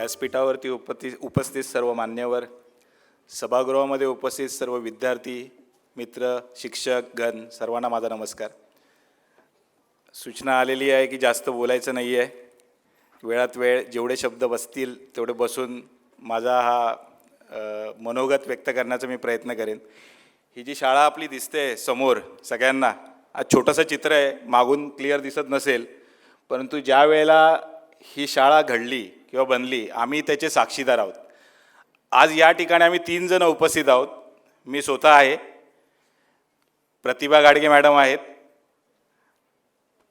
व्यासपीठावरती उपस्थित उपस्थित सर्व मान्यवर सभागृहामध्ये उपस्थित सर्व विद्यार्थी मित्र शिक्षक गण सर्वांना माझा नमस्कार. सूचना आलेली आहे की जास्त बोलायचं नाही आहे वेळात वेळ जेवढे शब्द बसतील तेवढे बसून माझा हा मनोगत व्यक्त करण्याचा मी प्रयत्न करेन. ही जी शाळा आपली दिसते समोर सगळ्यांना आज छोटंसं चित्र आहे मागून क्लिअर दिसत नसेल परंतु ज्या वेळेला ही शाळा घडली किंवा बनली आम्ही त्याचे साक्षीदार आहोत. आज या ठिकाणी आम्ही तीन जण उपस्थित आहोत. मी स्वतः आहे. प्रतिभा गाडगे मॅडम आहेत.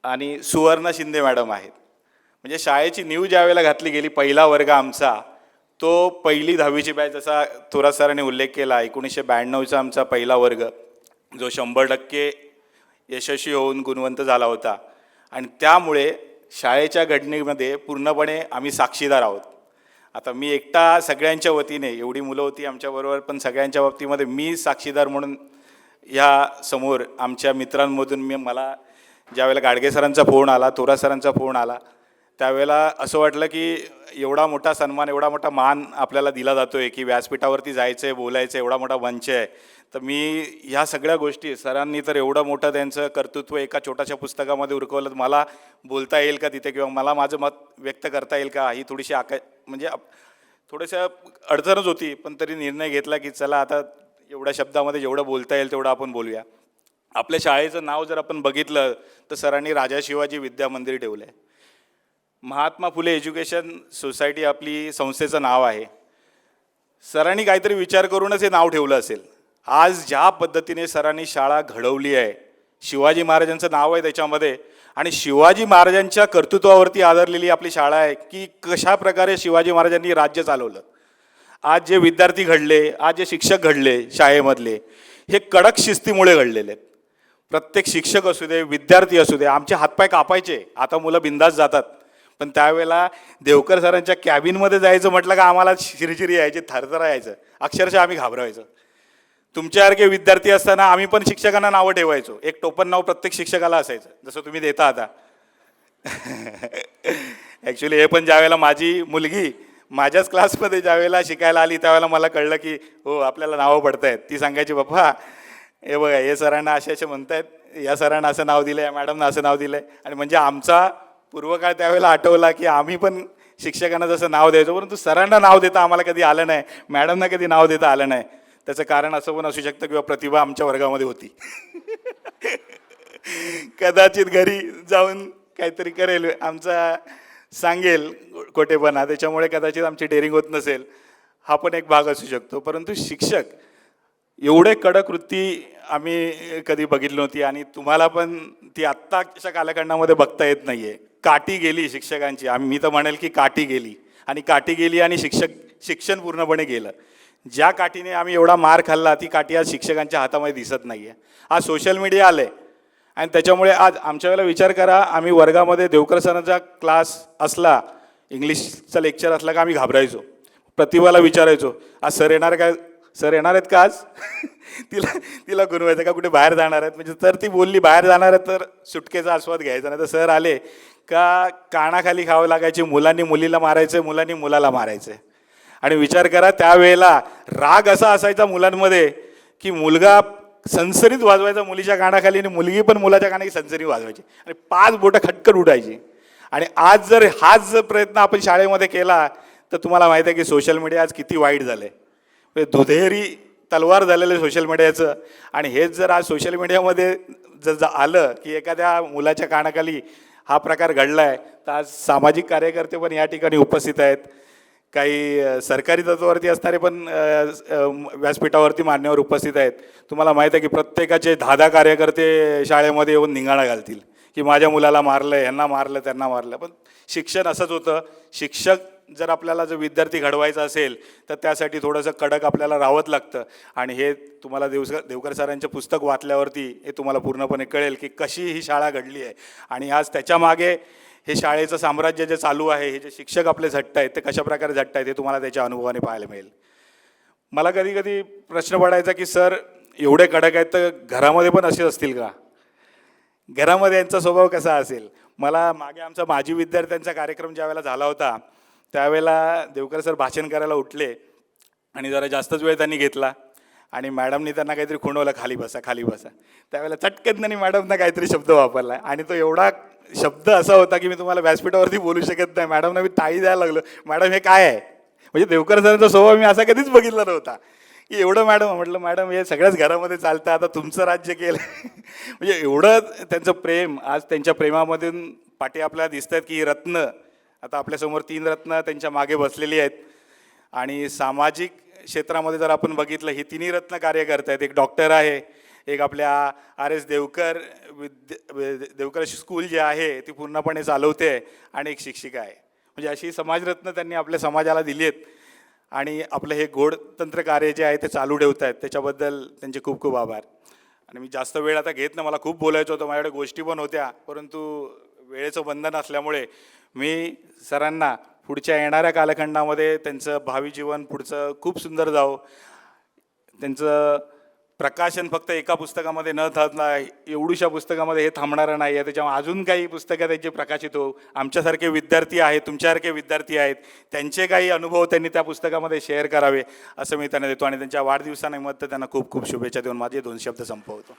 आणि सुवर्ण शिंदे मॅडम आहेत. म्हणजे शाळेची न्यू ज्या वेळेला घातली गेली पहिला वर्ग आमचा तो पहिली दहावीची बॅच जसा थोरात सरांनी उल्लेख केला एकोणीसशे ब्याण्णवचा आमचा पहिला वर्ग जो शंभर टक्के यशस्वी होऊन गुणवंत झाला होता. आणि त्यामुळे शाळेच्या घडणीमध्ये पूर्णपणे आम्ही साक्षीदार आहोत. आता मी एकटा सगळ्यांच्या वतीने एवढी मुलं होती आमच्याबरोबर पण सगळ्यांच्या बाबतीमध्ये मी साक्षीदार म्हणून ह्या समोर आमच्या मित्रांमधून मी मला ज्यावेळेला गाडगे सरांचा फोन आला थोरा सरांचा फोन आला त्यावेळेला असं वाटलं की एवढा मोठा सन्मान एवढा मोठा मान आपल्याला दिला जातो आहे की व्यासपीठावरती जायचं आहे बोलायचं आहे एवढा मोठा मंच आहे. तर मी ह्या सगळ्या गोष्टी सरांनी तर एवढं मोठं त्यांचं कर्तृत्व एका छोट्याशा पुस्तकामध्ये उरकवलं. मला बोलता येईल का तिथे किंवा मला माझं मत व्यक्त करता येईल का? ही थोडीशी आका म्हणजे थोड्याशा अडचणच होती पण तरी निर्णय घेतला की चला आता एवढ्या शब्दामध्ये जेवढं बोलता येईल तेवढं आपण बोलूया. आपल्या शाळेचं नाव जर आपण बघितलं तर सरांनी राजा शिवाजी विद्या मंदिर ठेवलं आहे महात्मा फुले एज्युकेशन सोसायटी आपली संस्थेचं नाव आहे. सरांनी काहीतरी विचार करूनच हे नाव ठेवलं असेल. आज ज्या पद्धतीने सरांनी शाळा घडवली आहे शिवाजी महाराजांचं नाव आहे त्याच्यामध्ये आणि शिवाजी महाराजांच्या कर्तृत्वावरती आधारलेली आपली शाळा आहे की कशा प्रकारे शिवाजी महाराजांनी राज्य चालवलं. आज जे विद्यार्थी घडले आज जे शिक्षक घडले शाळेमधले हे कडक शिस्तीमुळे घडलेले आहेत. प्रत्येक शिक्षक असू दे विद्यार्थी असू दे आमचे हातपाय कापायचे आता मुलं बिंदास जातात. पण त्यावेळेला देवकर सरांच्या कॅबिनमध्ये जायचं म्हटलं का आम्हाला शिरशिरी यायची थरथर यायचं. अक्षरशः आम्ही घाबरायचं. तुमच्यासारखे विद्यार्थी असताना आम्ही पण शिक्षकांना नावं ठेवायचो. एक टोपण नाव प्रत्येक शिक्षकाला असायचं जसं तुम्ही देता आता. ॲक्च्युली हे पण ज्यावेळेला माझी मुलगी माझ्याच क्लासमध्ये ज्यावेळेला शिकायला आली त्यावेळेला मला कळलं की हो आपल्याला नावं पडत आहेत ती सांगायची बाप्पा हे बघा हे सरांना असे असे म्हणतायत या सरांना असं नाव दिलं या मॅडमनं असं नाव दिलं आहे आणि म्हणजे आमचा पूर्वकाळ त्यावेळेला आठवला की आम्ही पण शिक्षकांना जसं नाव द्यायचो परंतु सरांना नाव देता आम्हाला कधी आलं नाही मॅडमना कधी नाव देता आलं नाही. त्याचं कारण असं पण असू शकतं किंवा प्रतिभा आमच्या वर्गामध्ये होती. कदाचित घरी जाऊन काहीतरी करेल आमचा सांगेल खोटेपणा त्याच्यामुळे कदाचित आमची डेअरिंग होत नसेल. हा पण एक भाग असू शकतो. परंतु शिक्षक एवढे कडक वृत्ती आम्ही कधी बघितली नव्हती आणि तुम्हाला पण ती आत्ताच्या कालखंडामध्ये बघता येत नाही आहे काठी गेली शिक्षकांची. आम्ही मी तर म्हणेल की काठी गेली. आणि काठी गेली आणि शिक्षक शिक्षण पूर्णपणे गेलं. ज्या काठीने आम्ही एवढा मार खाल्ला ती काठी आज शिक्षकांच्या हातामध्ये दिसत नाही आहे आज सोशल मीडिया आलं आहे आणि त्याच्यामुळे आज आमच्या वेळेला विचार करा आम्ही वर्गामध्ये देवकर सरांचा क्लास असला इंग्लिशचा लेक्चर असला का आम्ही घाबरायचो. प्रतिभाला विचारायचो. आज सर येणार काय? सर येणार आहेत का आज? तिला तिला गुणवायचं का कुठे बाहेर जाणार आहेत? म्हणजे तर ती बोलली बाहेर जाणार आहे तर सुटकेचा आस्वाद घ्यायचा नाही तर सर आले. का कानाखाली खावं लागायचे मुलांनी मुलीला मारायचं मुलांनी मुलाला मारायचं. आणि विचार करा त्यावेळेला राग असा असायचा मुलांमध्ये की मुलगा सनसरीत वाजवायचा मुलीच्या कानाखाली आणि मुलगी पण मुलाच्या कानाखाली सनसरी वाजवायची. आणि पाच बोटं खटकट उठायची आणि आज जर हाच जर प्रयत्न आपण शाळेमध्ये केला तर तुम्हाला माहिती आहे की सोशल मीडिया आज किती वाईट झालं आहे म्हणजे दुधेरी तलवार झालेलं आहे सोशल मीडियाचं आणि हेच जर आज सोशल मीडियामध्ये जर ज- आलं की एखाद्या मुलाच्या कानाखाली हा प्रकार घडला आहे तर आज सामाजिक कार्यकर्ते पण या ठिकाणी उपस्थित आहेत. काही सरकारी तत्वावरती असणारे पण व्यासपीठावरती मान्यवर उपस्थित आहेत. तुम्हाला माहीत आहे की प्रत्येकाचे दहा दहा कार्यकर्ते शाळेमध्ये येऊन निंगाणा घालतील. की माझ्या मुलाला मारलं यांना मारलं त्यांना मारलं पण शिक्षण असंच होतं. शिक्षक जर आपल्याला जर विद्यार्थी घडवायचा असेल तर त्यासाठी थोडंसं कडक आपल्याला राहावंच लागतं. आणि हे तुम्हाला देवकर देवकर सरांचे पुस्तक वाचल्यावरती हे तुम्हाला पूर्णपणे कळेल की कशी ही शाळा घडली आहे. आणि आज त्याच्यामागे हे शाळेचं साम्राज्य जे चालू आहे हे जे शिक्षक आपले झट्ट आहेत ते कशा प्रकारे झट्ट आहेत हे तुम्हाला त्याच्या अनुभवाने पाहायला मिळेल. मला कधी कधी प्रश्न पडायचा की सर एवढे कडक आहेत तर घरामध्ये पण असे असतील का? घरामध्ये यांचा स्वभाव कसा असेल? मला मागे आमचा माजी विद्यार्थ्यांचा कार्यक्रम ज्या वेळेला झाला होता त्यावेळेला देवकर सर भाषण करायला उठले आणि जरा जास्तच वेळ त्यांनी घेतला. आणि मॅडमनी त्यांना काहीतरी खुणवलं खाली बसा खाली बसा. त्यावेळेला चटकन त्यांनी मॅडमना काहीतरी शब्द वापरला. आणि तो एवढा शब्द असा होता की मी तुम्हाला व्यासपीठावरती बोलू शकत नाही. मॅडमना मी टाळी द्यायला लागलो. मॅडम हे काय आहे? म्हणजे देवकर सरांचा स्वभाव मी असा कधीच बघितला नव्हता. की एवढं मॅडम म्हटलं मॅडम हे सगळ्याच घरामध्ये चालतं. आता तुमचं राज्य केलं. म्हणजे एवढं त्यांचं प्रेम आज त्यांच्या प्रेमामधून पाठी आपल्याला दिसतात की रत्न आता आपल्यासमोर तीन रत्न त्यांच्या मागे बसलेली आहेत. आणि सामाजिक क्षेत्रामध्ये जर आपण बघितलं ही तिन्ही रत्न कार्य करत आहेत. एक डॉक्टर आहे एक आपल्या आर एस देवकर विद्य देवकर स्कूल जे आहे ती पूर्णपणे चालवते आणि एक शिक्षिका आहे. म्हणजे अशी समाजरत्न त्यांनी आपल्या समाजाला दिली आहेत. आणि आपलं हे गोडतंत्र कार्य जे आहे ते चालू ठेवत आहेत. त्याच्याबद्दल त्यांचे खूप खूप आभार. आणि मी जास्त वेळ आता घेत नाही. मला खूप बोलायचं होतं. माझ्याकडे गोष्टी पण होत्या. परंतु वेळेचं बंधन असल्यामुळे मी सरांना पुढच्या येणाऱ्या कालखंडामध्ये त्यांचं भावी जीवन पुढचं खूप सुंदर जावं. त्यांचं प्रकाशन फक्त एका पुस्तकामध्ये न थांबता एवढूशा पुस्तकामध्ये हे थांबणारं नाही आहे. त्याच्यामुळे अजून काही पुस्तकं त्यांची प्रकाशित हो आमच्यासारखे विद्यार्थी आहेत तुमच्यासारखे विद्यार्थी आहेत त्यांचे काही अनुभव त्यांनी त्या पुस्तकामध्ये शेअर करावे असं मी त्यांना देतो. आणि त्यांच्या वाढदिवसानिमित्त त्यांना खूप खूप शुभेच्छा देऊन माझे दोन शब्द संपवतो.